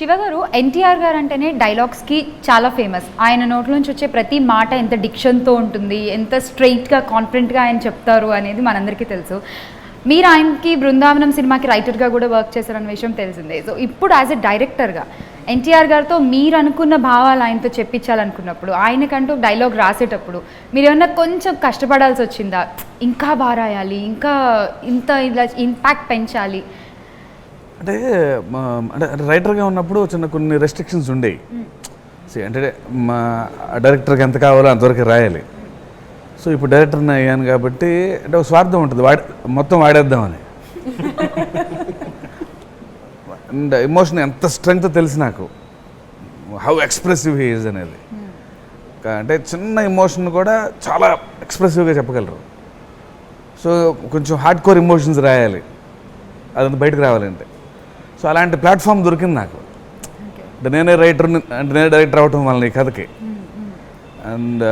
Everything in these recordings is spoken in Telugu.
శివ గారు ఎన్టీఆర్ గారు అంటేనే డైలాగ్స్కి చాలా ఫేమస్. ఆయన నోట్ల నుంచి వచ్చే ప్రతి మాట ఎంత డిక్షన్తో ఉంటుంది ఎంత స్ట్రైట్గా కాన్ఫిడెంట్గా ఆయన చెప్తారు అనేది మనందరికీ తెలుసు. మీరు ఆయనకి బృందావనం సినిమాకి రైటర్గా కూడా వర్క్ చేశారన్న విషయం తెలిసిందే. సో ఇప్పుడు యాజ్ ఎ డైరెక్టర్గా ఎన్టీఆర్ గారితో మీరు అనుకున్న భావాలు ఆయనతో చెప్పించాలనుకున్నప్పుడు ఆయనకంటూ డైలాగ్ రాసేటప్పుడు మీరు ఏమన్నా కొంచెం కష్టపడాల్సి వచ్చిందా? ఇంకా బాగా రాయాలి ఇంకా ఇంత ఇలా ఇంపాక్ట్ పెంచాలి అంటే అంటే రైటర్గా ఉన్నప్పుడు చిన్న కొన్ని రెస్ట్రిక్షన్స్ ఉండేవి. See, అంటే మా డైరెక్టర్కి ఎంత కావాలో అంతవరకు రాయాలి. సో ఇప్పుడు డైరెక్టర్ని అయ్యాను కాబట్టి అంటే ఒక స్వార్థం ఉంటుంది. వాడి మొత్తం వాడేద్దామని. అండ్ ఎమోషన్ ఎంత స్ట్రెంగ్త్ తెలుసు నాకు. హౌ ఎక్స్ప్రెసివ్ హీజ్ అనేది. కా- అంటే చిన్న ఎమోషన్ కూడా చాలా ఎక్స్ప్రెసివ్గా చెప్పగలరు. సో కొంచెం హార్డ్ కోర్ ఎమోషన్స్ రాయాలి. అదంతా బయటకు రావాలంటే. సో అలాంటి ప్లాట్ఫామ్ దొరికింది నాకు. అంటే నేనే రైటర్ అంటే నేనే డైరెక్టర్ అవటం వల్ల ఈ కథకి. అండ్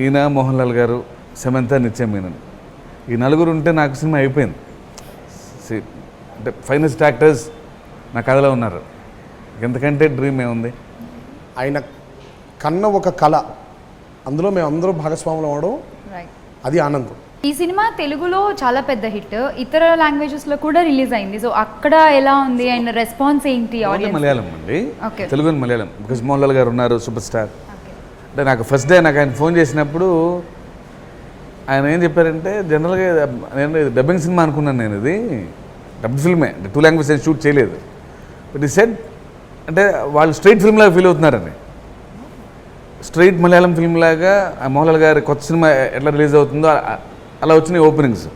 ఈయన మోహన్ లాల్ గారు సమంత నిత్యం మీనన్ ఈ నలుగురు ఉంటే నాకు సినిమా అయిపోయింది. అంటే ఫైనెస్ట్ యాక్టర్స్ నా కథలో ఉన్నారు. ఎంతకంటే డ్రీమ్ ఏముంది? ఆయన కన్న ఒక కళ. అందులో మేము అందరూ భాగస్వాములు అవడం రైట్ అది ఆనందం. ఈ సినిమా తెలుగులో చాలా పెద్ద హిట్. ఇతర లాంగ్వేజెస్లో కూడా రిలీజ్ అయింది. సో అక్కడ ఎలా ఉంది అండ్ రెస్పాన్స్ ఏంటి మలయాళం అండి. తెలుగు మలయాళం. బికాజ్ మోహన్ లాల్ గారు ఉన్నారు సూపర్ స్టార్ అంటే నాకు ఫస్ట్ డే నాకు ఆయన ఫోన్ చేసినప్పుడు ఆయన ఏం చెప్పారంటే జనరల్గా నేను డబ్బింగ్ సినిమా అనుకున్నాను నేను ఇది. డబ్బు ఫిల్మే అంటే టూ లాంగ్వేజ్ నేను షూట్ చేయలేదు. బట్ ఈ సెట్ అంటే వాళ్ళు స్ట్రైట్ ఫిల్మ్ లాగా ఫీల్ అవుతున్నారని. స్ట్రైట్ మలయాళం ఫిల్మ్ లాగా మోహన్ లాల్ గారి కొత్త సినిమా ఎట్లా రిలీజ్ అవుతుందో అలా వచ్చినాయి ఓపెనింగ్స్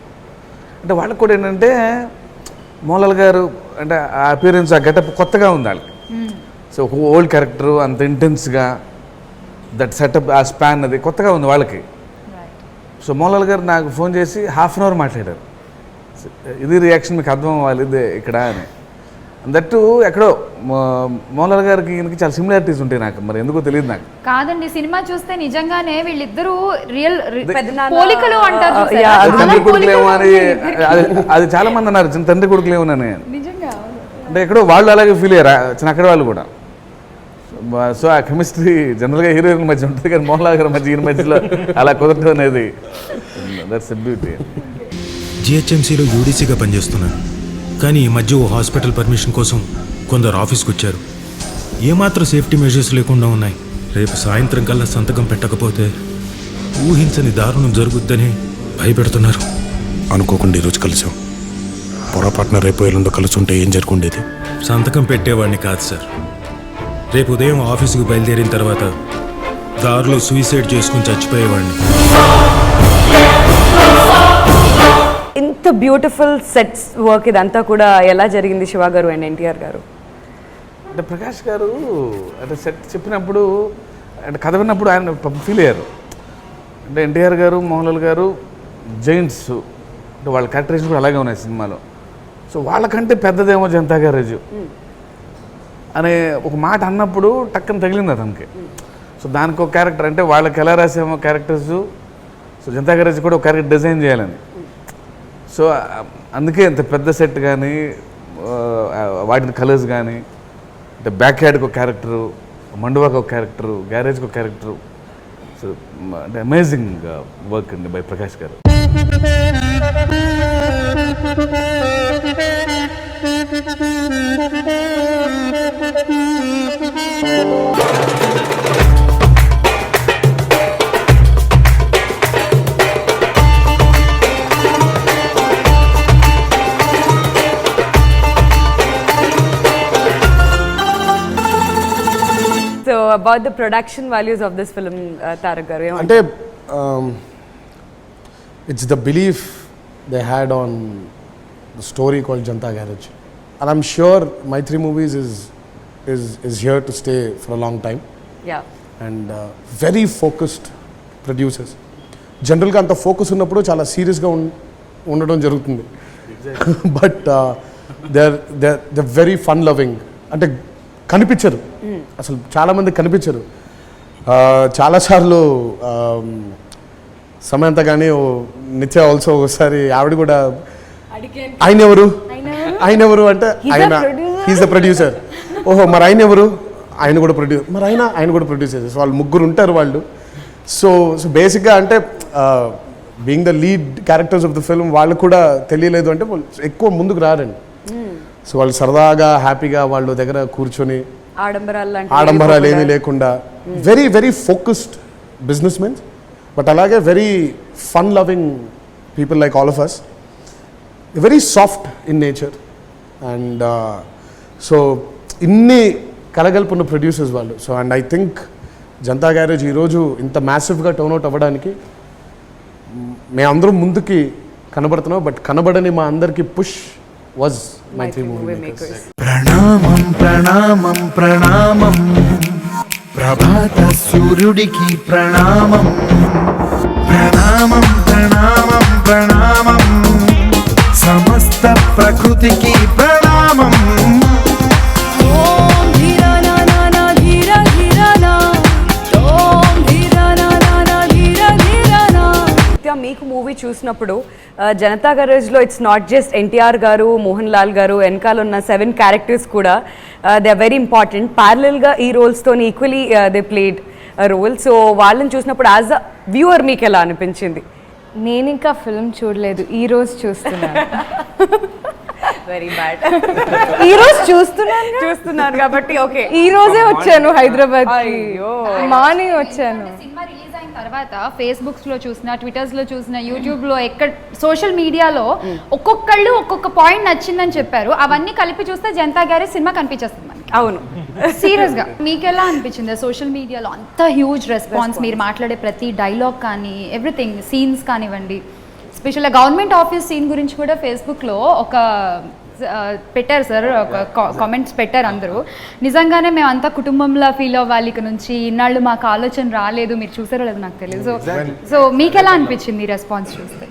అంటే వాళ్ళకి కూడా ఏంటంటే మోహన్ లాల్ గారు అంటే ఆ అపియరెన్స్ ఆ గెటప్ కొత్తగా ఉంది వాళ్ళకి. సో ఒక ఓల్డ్ క్యారెక్టర్ అంత ఇంటెన్స్గా దట్ సెటప్ ఆ స్పాన్ అది కొత్తగా ఉంది వాళ్ళకి. సో మోహన్లాల్ గారు నాకు ఫోన్ చేసి హాఫ్ అన్ అవర్ మాట్లాడారు. ఇది రియాక్షన్ మీకు అర్థం అవ్వాలి ఇది ఇక్కడ అని. దట్టు ఎక్కడో మోహన్లాల్ గారికి ఈయనకి చాలా సిమిలారిటీస్ ఉంటాయి నాకు. మరి ఎందుకో తెలియదు నాకు. కాదండి సినిమా చూస్తే నిజంగానే వీళ్ళిద్దరూ రియల్ పోలికలు అంటారు తండ్రి కొడుకులేమో అని. అది చాలా మంది అన్నారు చిన్న తండ్రి కొడుకులేమోనని నిజంగా అంటే ఎక్కడో వాళ్ళు అలాగే ఫీల్ అయ్యారు? చిన్న అక్కడ వాళ్ళు కూడా. సో ఆ కెమిస్ట్రీ జనరల్గా హీరోయిన్ మధ్య ఉంటుంది కానీ మోహన్ లాల్ గారి మధ్య ఈయన మధ్యలో అలా కుదరటం అనేది దట్స్ బ్యూటీ జిహెచ్ఎంసీలో యూడీసీగా పనిచేస్తున్నాను కానీ ఈ మధ్య ఓ హాస్పిటల్ పర్మిషన్ కోసం కొందరు ఆఫీస్కి వచ్చారు. ఏమాత్రం సేఫ్టీ మెజర్స్ లేకుండా ఉన్నాయి. రేపు సాయంత్రం కల్లా సంతకం పెట్టకపోతే ఊహించని దారుణం జరుగుద్దని భయపెడుతున్నారు. అనుకోకుండా ఈరోజు కలిసాం. పొరపాటున రేపు ఎల్లుండో కలిసి ఉంటే ఏం జరుగుండేది? సంతకం పెట్టేవాడిని కాదు సార్. రేపు ఉదయం ఆఫీసుకు బయలుదేరిన తర్వాత దారిలో సూసైడ్ చేసుకుని చచ్చిపోయేవాడిని. బ్యూటిఫుల్ సెట్స్ వర్క్ ఇదంతా కూడా ఎలా జరిగింది శివ గారు అండ్ ఎన్టీఆర్ గారు? అంటే ప్రకాష్ గారు అంటే సెట్ చెప్పినప్పుడు అంటే కథ విన్నప్పుడు ఆయన ఫీల్ అయ్యారు. అంటే ఎన్టీఆర్ గారు మోహన్లాల్ గారు జైంట్స్ అంటే వాళ్ళ క్యారెక్టరేషన్ కూడా అలాగే ఉన్నాయి సినిమాలో. సో వాళ్ళకంటే పెద్దదేమో జనతా గ్యారేజ్ అనే ఒక మాట అన్నప్పుడు టక్కన తగిలింది అతనికి. సో దానికి ఒక క్యారెక్టర్ అంటే వాళ్ళకి ఎలా రాసామో క్యారెక్టర్స్ సో జనతా గ్యారేజ్ కూడా ఒక క్యారెక్టర్ డిజైన్ చేయాలని. సో అందుకే ఇంత పెద్ద సెట్ కానీ వాటిని కలర్స్ కానీ అంటే బ్యాక్ హ్యాడ్కి ఒక క్యారెక్టరు మండువాకి ఒక క్యారెక్టరు గ్యారేజ్కి ఒక క్యారెక్టరు. సో అంటే అమేజింగ్ వర్క్ అండి by Prakash garu. About the production values of this film Tarak garu? అంటే it's the belief they had on the story call Janatha Garage and I'm sure Mythri Movies is is is here to stay for a long time and very focused producers జనరల్గా అంత ఫోకస్ ఉన్నప్పుడు చాలా సీరియస్గా ఉండడం జరుగుతుంది. But they they the very fun loving అంటే కనిపించరు. అసలు చాలామంది కనిపించరు. చాలాసార్లు సమంత కానీ నిత్య ఆల్సో ఒకసారి ఆవిడ కూడా ఆయన ఎవరు? ఆయన? ఎవరు అంటే ఆయన. హీస్ ద ప్రొడ్యూసర్ ఓహో మరి ఆయన ఎవరు? ఆయన కూడా ప్రొడ్యూసర్ మరి ఆయన ఆయన కూడా ప్రొడ్యూసర్ సో వాళ్ళు ముగ్గురు ఉంటారు వాళ్ళు. సో సో బేసిక్గా అంటే being the lead characters of the film వాళ్ళు కూడా తెలియలేదు అంటే ఎక్కువ ముందుకు రారండి. సో వాళ్ళు సరదాగా హ్యాపీగా వాళ్ళు దగ్గర కూర్చొని ఆడంబరాలు ఏమీ లేకుండా. Very very focused businessmen but అలాగే very fun loving people like all of us very soft in nature and so ఇన్ని కలగలుపున్న ప్రొడ్యూసర్స్ వాళ్ళు. So and I think Janatha Garage ఈరోజు ఇంత మ్యాసివ్గా టర్న్అవుట్ అవ్వడానికి మేమందరం ముందుకి కనబడుతున్నాం. బట్ కనబడని మా అందరికి push Was Mythri Movie Movie Makers makers. ప్రణామం ప్రణామం ప్రణామం ప్రభాత సూర్యుడికి ప్రణామం ప్రణామం ప్రణామం ప్రణామం సమస్త ప్రకృతికి ప్రణామం మూవీ చూసినప్పుడు జనతా గరేజ్లో it's not just NTR garu Mohanlal garu వెనకాల ఉన్న సెవెన్ క్యారెక్టర్స్ కూడా దే ఆర్ వెరీ ఇంపార్టెంట్ ప్యారలల్గా ఈ రోల్స్తో equally they played role so వాళ్ళని చూసినప్పుడు యాజ్ అ వ్యూవర్ మీకు ఎలా అనిపించింది? నేను ఇంకా ఫిల్మ్ చూడలేదు. ఈ రోజు చూస్తున్నాను. వెరీ బ్యాడ్ ఈ రోజు చూస్తున్నాను చూస్తున్నారు కాబట్టి ఓకే ఈ రోజే వచ్చాను హైదరాబాద్ అయ్యో. మార్నింగ్ వచ్చాను. తర్వాత ఫేస్బుక్స్లో చూసిన ట్విట్టర్స్లో చూసిన యూట్యూబ్లో ఎక్కడ సోషల్ మీడియాలో ఒక్కొక్కళ్ళు ఒక్కొక్క పాయింట్ నచ్చిందని చెప్పారు. అవన్నీ కలిపి చూస్తే జనతా గ్యారేజ్ సినిమా కనిపించేస్తుంది మనకి. అవును. సీరియస్గా మీకు ఎలా అనిపించింది? సోషల్ మీడియాలో అంత హ్యూజ్ రెస్పాన్స్ మీరు మాట్లాడే ప్రతి డైలాగ్ కానీ ఎవ్రీథింగ్ సీన్స్ కానివ్వండి. స్పెషల్గా గవర్నమెంట్ ఆఫీస్ సీన్ గురించి కూడా ఫేస్బుక్లో ఒక పెట్టారు సార్ కామెంట్స్ పెట్టారు అందరూ. నిజంగానే మేము అంతా కుటుంబంలో ఫీల్ అవ్వాలి ఇక నుంచి. ఇన్నాళ్ళు మాకు ఆలోచన రాలేదు మీరు చూసారో లేదు నాకు తెలియదు సో సో మీకు ఎలా అనిపించింది రెస్పాన్స్ చూస్తే?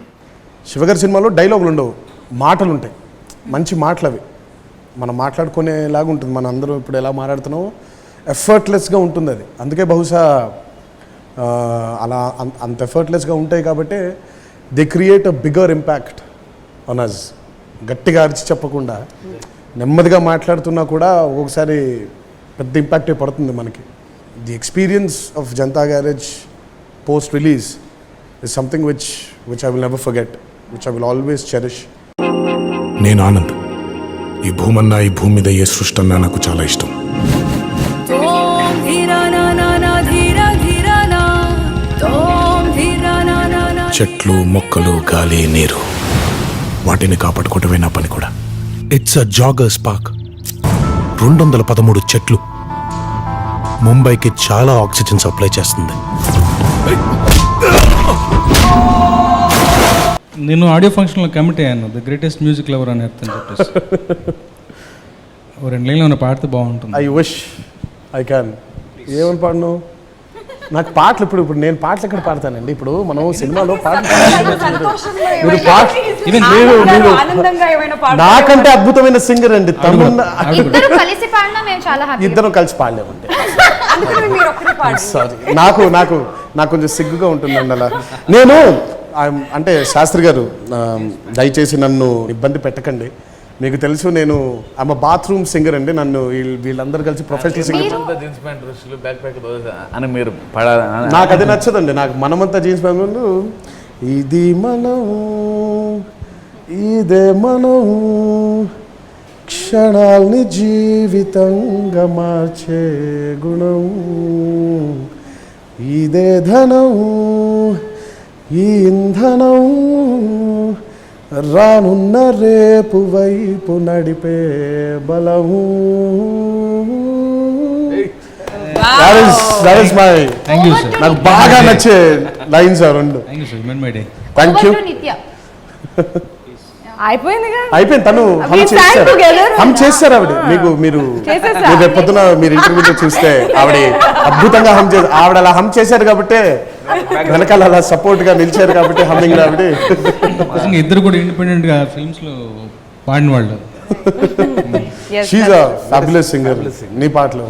శివగారి సినిమాలో డైలాగులు ఉండవు. మాటలు ఉంటాయి. మంచి మాటలు అవి మనం మాట్లాడుకునేలాగా ఉంటుంది మనం అందరం ఇప్పుడు ఎలా మాట్లాడుతున్నామో ఎఫర్ట్లెస్గా ఉంటుంది అది. అందుకే బహుశా అలా అంత ఎఫర్ట్లెస్గా ఉంటాయి కాబట్టి they create a bigger impact on us గట్టిగా అరిచి చెప్పకుండా నెమ్మదిగా మాట్లాడుతున్నా కూడా ఒక్కొక్కసారి పెద్ద ఇంపాక్టే పడుతుంది మనకి. The experience of Janatha Garage post release is something which which I will never forget which I will always cherish నేను ఆనంద్. ఈ భూమన్నా ఈ భూమి మీద ఏ సృష్టి అన్నా నాకు చాలా ఇష్టం. చెట్లు మొక్కలు గాలి నీరు. వాటిని కాపాడుకోవటమే నా పని కూడా? ఇట్స్ అ జాగర్స్ పార్క్ రెండు వందల పదమూడు చెట్లు. ముంబైకి చాలా ఆక్సిజన్ సప్లై చేస్తుంది. నేను ఆడియో ఫంక్షన్లో కమిట్ అయ్యాను. ద గ్రేటెస్ట్ మ్యూజిక్ లవర్ అని అర్థం చెప్పేసి. ఓ రెండు లైన్లు ఏమైనా పాడితే బాగుంటుంది. ఐ విష్ ఐ క్యాన్ ఏమని పాడను నాకు పాటలు ఇప్పుడు ఇప్పుడు నేను పాటలు ఎక్కడ పాడతానండి? ఇప్పుడు మనం సినిమాలో పాటలు మీరు పాట Even మీరు మీరు ఆనందంగా ఏమైనా పాట నాకంటే అద్భుతమైన సింగర్ అండి తమన్నా ఇద్దరు కలిసి పాడినా మేము చాలా హ్యాపీ ఇద్దరం కలిసి పాడలేమండి. సారీ నాకు నాకు నాకు కొంచెం సిగ్గుగా ఉంటుందండి అలా. నేను అంటే శాస్త్రి గారు ఆ, దయచేసి నన్ను ఇబ్బంది పెట్టకండి. మీకు తెలుసు నేను ఆమె బాత్రూమ్ సింగర్ అండి. నన్ను వీళ్ళు- వీళ్ళందరూ కలిసి ప్రొఫెషనల్ సింగర్ జీన్స్ ప్యాంట్ డ్రెస్సులు బ్యాక్ ప్యాక్ అని మీరు పడాలి నాకు అది నచ్చదండి. నాకు మనమంతా జీన్స్ ప్యాంట్ ఇది మనం ఇదే మనం క్షణాల్ని జీవితంగా మార్చే గుణం. ఇదే ధనం ఈ ఇంధనం రానున్న రేపు వైపు నడిపే బలము. సార్ నాకు బాగా నచ్చే లైన్స్ ఆ రెండు. Thank you sir men my day thank you Nithya అయిపోయిందిగా అయిపోయింది తను హమ్. హమ్ ఆవిడ. మీకు మీరు రేపు పొద్దున మీరు ఇంటర్వ్యూలో చూస్తే ఆవిడ అద్భుతంగా హమ్ చేశారు. ఆవిడ అలా హమ్ చేశారు కాబట్టి వెనకాల అలా సపోర్ట్గా నిలిచారు కాబట్టి హమ్మింగ్ నిజంగా ఇద్దరు కూడా ఇండిపెండెంట్గా ఫిల్మ్స్లో పాడిన వాళ్ళు. షీజ్ అ ఫ్యాబులస్ సింగర్ నీ పాటలు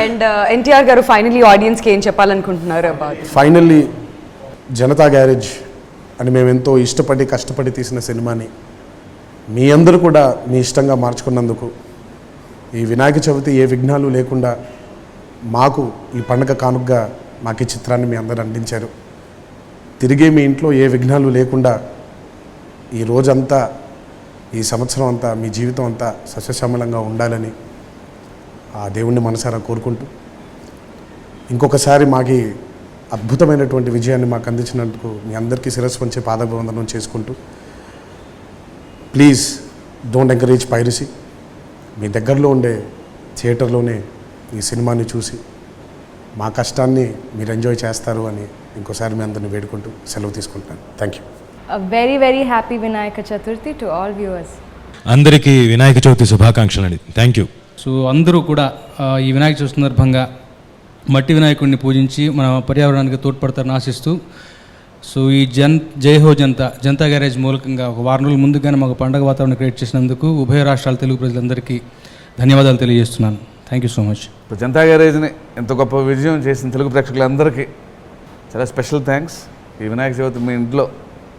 అండ్ ఎన్టీఆర్ గారు ఫైనలీ ఆడియన్స్కి ఏం చెప్పాలనుకుంటున్నారు అబౌట్ ఫైనల్లీ జనతా గ్యారేజ్ అని మేము ఎంతో ఇష్టపడి కష్టపడి తీసిన సినిమాని మీ అందరూ కూడా మీ ఇష్టంగా మార్చుకున్నందుకు ఈ వినాయక చవితి ఏ విఘ్నాలు లేకుండా మాకు ఈ పండగ కానుకగా మాకు ఈ చిత్రాన్ని మీ అందరు అందించారు. తిరిగి మీ ఇంట్లో ఏ విఘ్నాలు లేకుండా ఈ రోజంతా ఈ సంవత్సరం అంతా మీ జీవితం అంతా సస్యశ్యామలంగా ఉండాలని ఆ దేవుణ్ణి మనసారా కోరుకుంటూ ఇంకొకసారి మాకి అద్భుతమైనటువంటి విజయాన్ని మాకు అందించినందుకు మీ అందరికీ శిరస్సు వంచే పాదభివందనం చేసుకుంటూ ప్లీజ్ డోంట్ ఎంకరేజ్ పైరసీ. మీ దగ్గరలో ఉండే థియేటర్లోనే ఈ సినిమాని చూసి మా కష్టాన్ని మీరు ఎంజాయ్ చేస్తారు అని ఇంకోసారి మీ అందరిని వేడుకుంటూ సెలవు తీసుకుంటాను thank you very very happy Vinayaka Chaturthi to all viewers అందరికీ వినాయక చవితి శుభాకాంక్షలు అండి. థ్యాంక్ యూ సో అందరూ కూడా ఈ వినాయక చవితి సందర్భంగా మట్టి వినాయకుడిని పూజించి మన పర్యావరణానికి తోడ్పడతారని ఆశిస్తూ సో ఈ జన్ జై హో జనతా జనతా గ్యారేజ్ మూలకంగా ఒక వారం రోజుల ముందుగానే మాకు పండగ వాతావరణం క్రియేట్ చేసినందుకు ఉభయ రాష్ట్రాల తెలుగు ప్రజలందరికీ ధన్యవాదాలు తెలియజేస్తున్నాను. థ్యాంక్ యూ సో మచ్ ఇప్పుడు జనతా గ్యారేజ్ని ఎంత గొప్ప విజయం చేసిన తెలుగు ప్రేక్షకులందరికీ చాలా స్పెషల్ థ్యాంక్స్. ఈ వినాయక చవితి మీ ఇంట్లో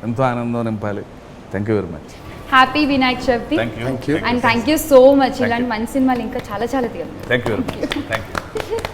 ఎంతో ఆనందం నింపాలి. Thank you very much happy Vinayak Chavithi thank you and thank you so much ఇలాంటి మంచి సినిమాలు ఇంకా చాలా చాలా తీయాలి thank you very much thank you